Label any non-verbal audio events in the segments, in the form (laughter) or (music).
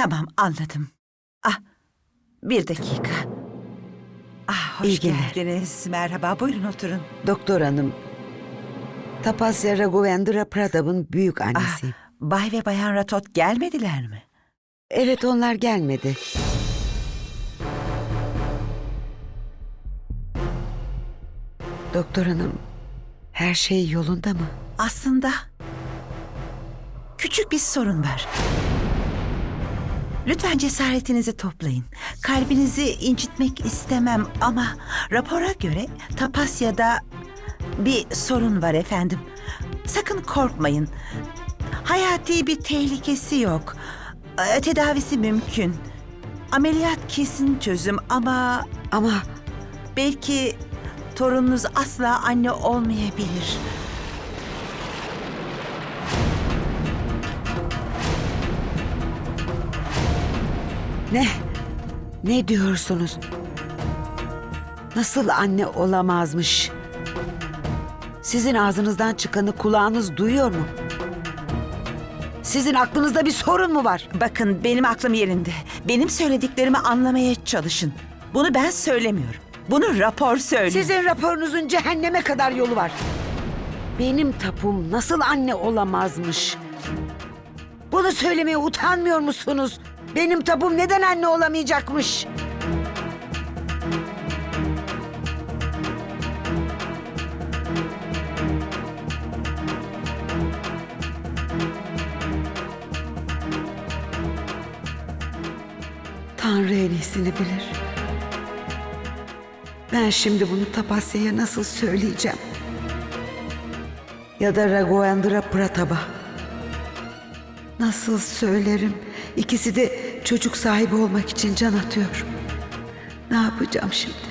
Tamam anladım. Ah bir dakika. Ah hoş İyi günler. geldiniz. Merhaba buyurun oturun. Doktor hanım, Tapasya Raghavendra Pratap'ın büyük Ah, annesiyim. Bay ve Bayan Ratot gelmediler mi? Evet onlar gelmedi. Doktor hanım, her şey yolunda mı? Aslında küçük bir sorun var. Lütfen cesaretinizi toplayın. Kalbinizi incitmek istemem ama rapora göre Tapasya'da bir sorun var efendim. Sakın korkmayın. Hayati bir tehlikesi yok. Ee, Tedavisi mümkün. Ameliyat kesin çözüm ama Ama belki torununuz asla anne olmayabilir. Ne? Ne diyorsunuz? Nasıl anne olamazmış? Sizin ağzınızdan çıkanı kulağınız duyuyor mu? Sizin aklınızda bir sorun mu var? Bakın benim aklım yerinde. Benim söylediklerimi anlamaya çalışın. Bunu ben söylemiyorum. Bunu rapor söylüyor. Sizin raporunuzun cehenneme kadar yolu var. Benim tapum nasıl anne olamazmış? Bunu söylemeye utanmıyor musunuz? Benim tapum neden anne olamayacakmış? Tanrı en iyisini bilir. Ben şimdi bunu Tapasya'ya nasıl söyleyeceğim? Ya da Raghavendra Pratap'a. Nasıl söylerim? İkisi de çocuk sahibi olmak için can atıyor. Ne yapacağım şimdi?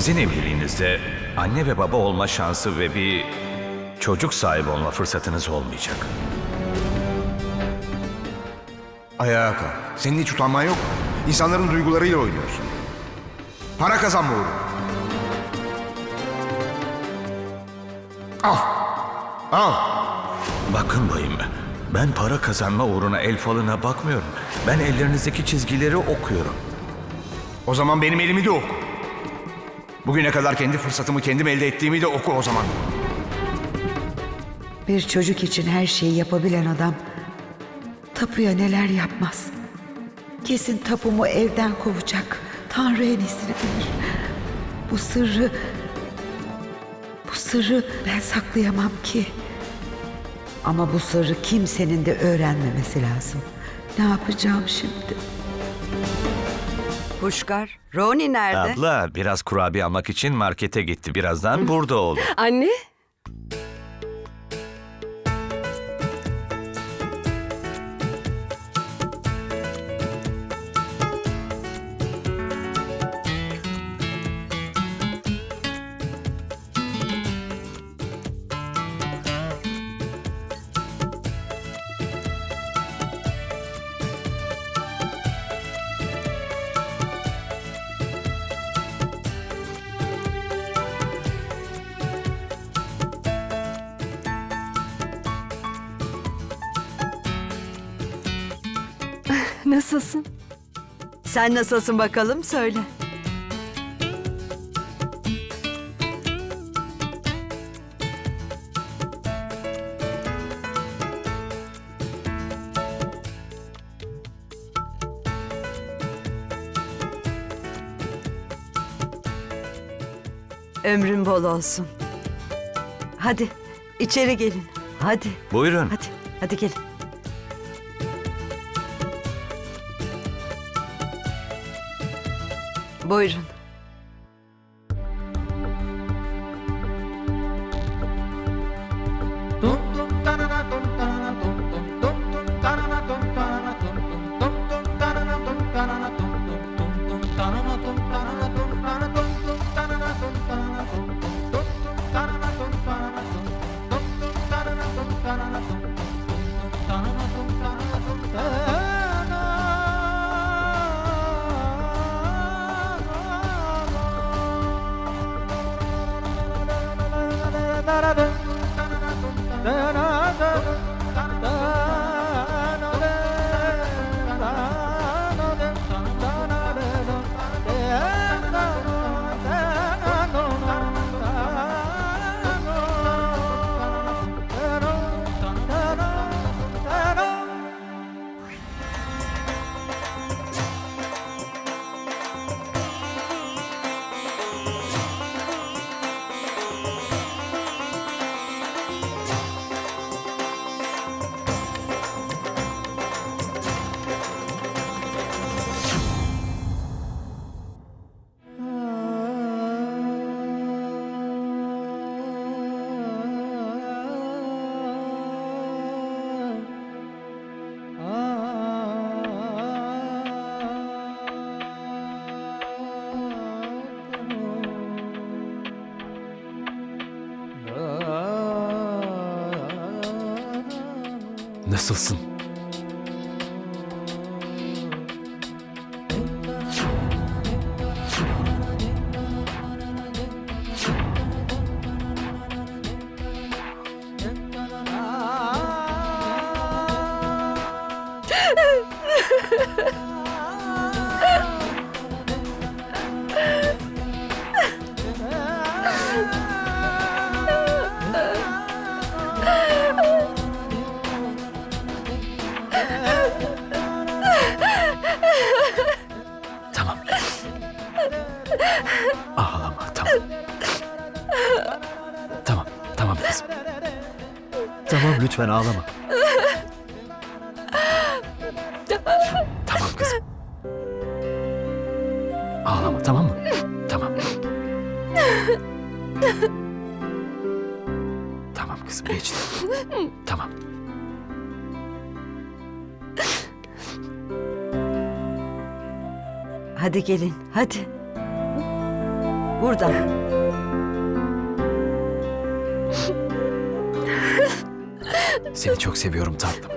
Sizin evliliğinizde anne ve baba olma şansı ve bir çocuk sahibi olma fırsatınız olmayacak. Ayağa kalk. Senin hiç utanman yok. mu? İnsanların duygularıyla oynuyorsun. Para kazanma oğlum. Al. Al. Bakın bayım, ben para kazanma uğruna el falına bakmıyorum. Ben ellerinizdeki çizgileri okuyorum. O zaman benim elimi de oku. Bugüne kadar kendi fırsatımı kendim elde ettiğimi de oku o zaman. Bir çocuk için her şeyi yapabilen adam tapuya neler yapmaz. Kesin tapumu evden kovacak. Tanrı en iyisini bilir. Bu sırrı bu sırrı ben saklayamam ki. Ama bu sırrı kimsenin de öğrenmemesi lazım. Ne yapacağım şimdi? Puşkar, Roni nerede? Abla biraz kurabiye almak için markete gitti. Birazdan (laughs) burada olur. Anne? Nasılsın? Sen nasılsın bakalım söyle. Ömrün bol olsun. Hadi içeri gelin. Hadi. Buyurun. Hadi. Hadi gelin. Buyurun. da da da. Nasılsın? (laughs) Tamam, kızım. Tamam lütfen ağlama. Tamam kızım. Ağlama tamam mı? Tamam. Tamam kızım geçti. Tamam. Hadi gelin, hadi. Buradan. Seni çok seviyorum tatlım.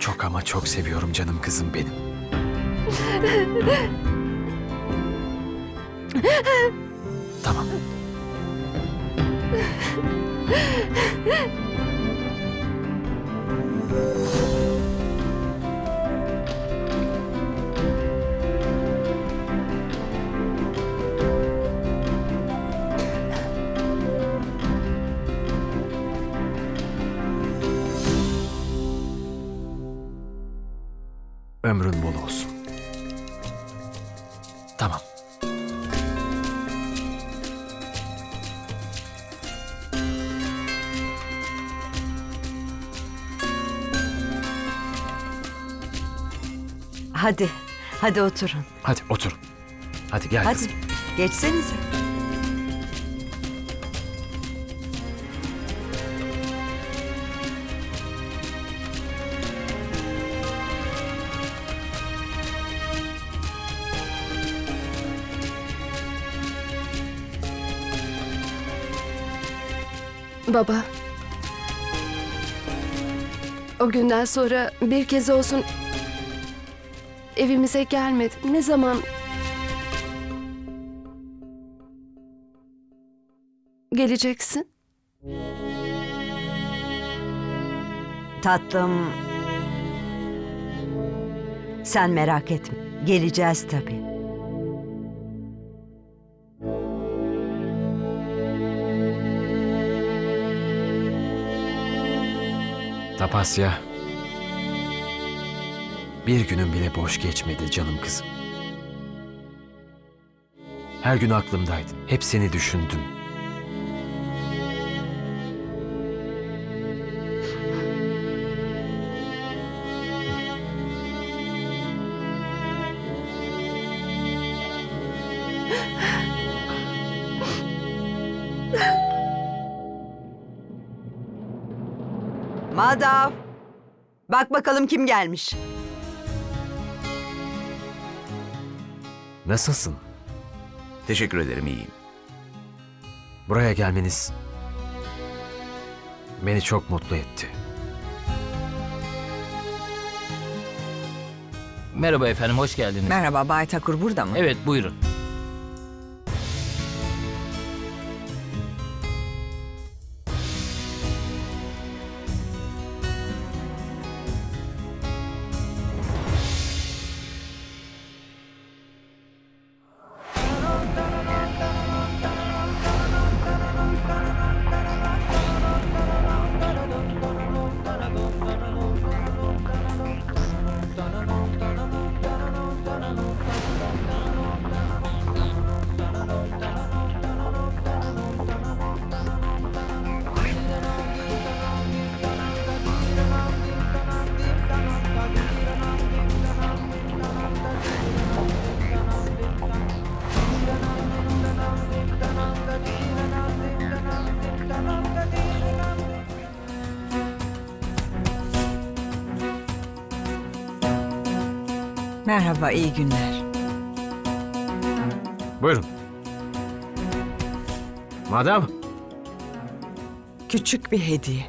Çok ama çok seviyorum canım kızım benim. Tamam. Ömrün bol olsun. Tamam. Hadi, hadi oturun. Hadi otur. Hadi gel Hadi, kızım. geçsenize. Baba. O günden sonra bir kez olsun evimize gelmedi. Ne zaman geleceksin? Tatlım. Sen merak etme. Geleceğiz tabii. Tapasya. Bir günün bile boş geçmedi canım kızım. Her gün aklımdaydı. Hep seni düşündüm. (laughs) Madav. Bak bakalım kim gelmiş. Nasılsın? Teşekkür ederim iyiyim. Buraya gelmeniz beni çok mutlu etti. Merhaba efendim, hoş geldiniz. Merhaba Bay Takur burada mı? Evet, buyurun. Merhaba, iyi günler. Buyurun. Madam. Küçük bir hediye.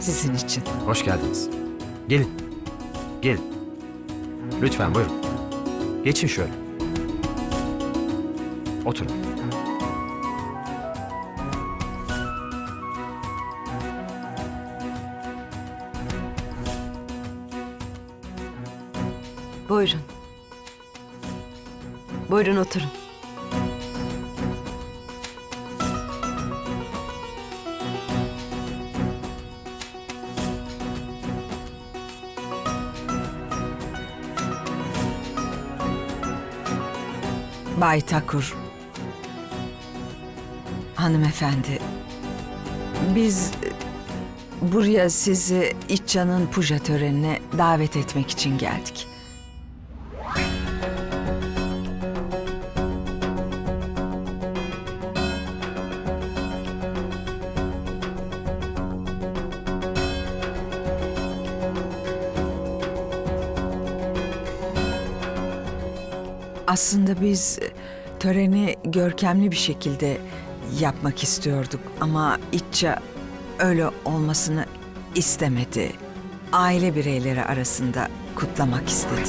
Sizin için. Hoş geldiniz. Gelin. Gelin. Lütfen buyurun. Geçin şöyle. Oturun. Buyurun oturun. Bay Takur. Hanımefendi. Biz e, buraya sizi İçcan'ın puja törenine davet etmek için geldik. Aslında biz e, töreni görkemli bir şekilde yapmak istiyorduk ama İtça öyle olmasını istemedi. Aile bireyleri arasında kutlamak istedi.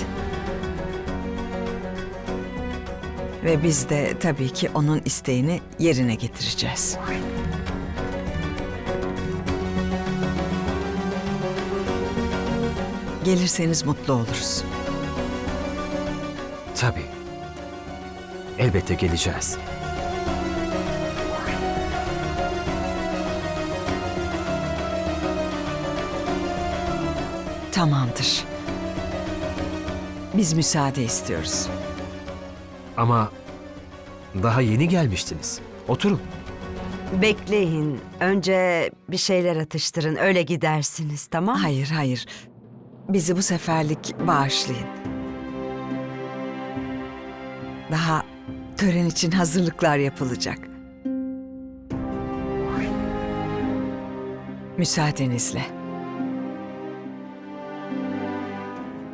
Ve biz de tabii ki onun isteğini yerine getireceğiz. Gelirseniz mutlu oluruz. Tabii. Elbette geleceğiz. Tamamdır. Biz müsaade istiyoruz. Ama daha yeni gelmiştiniz. Oturun. Bekleyin. Önce bir şeyler atıştırın. Öyle gidersiniz tamam mı? Hayır, hayır. Bizi bu seferlik bağışlayın. Daha tören için hazırlıklar yapılacak. Müsaadenizle.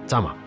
Tamam.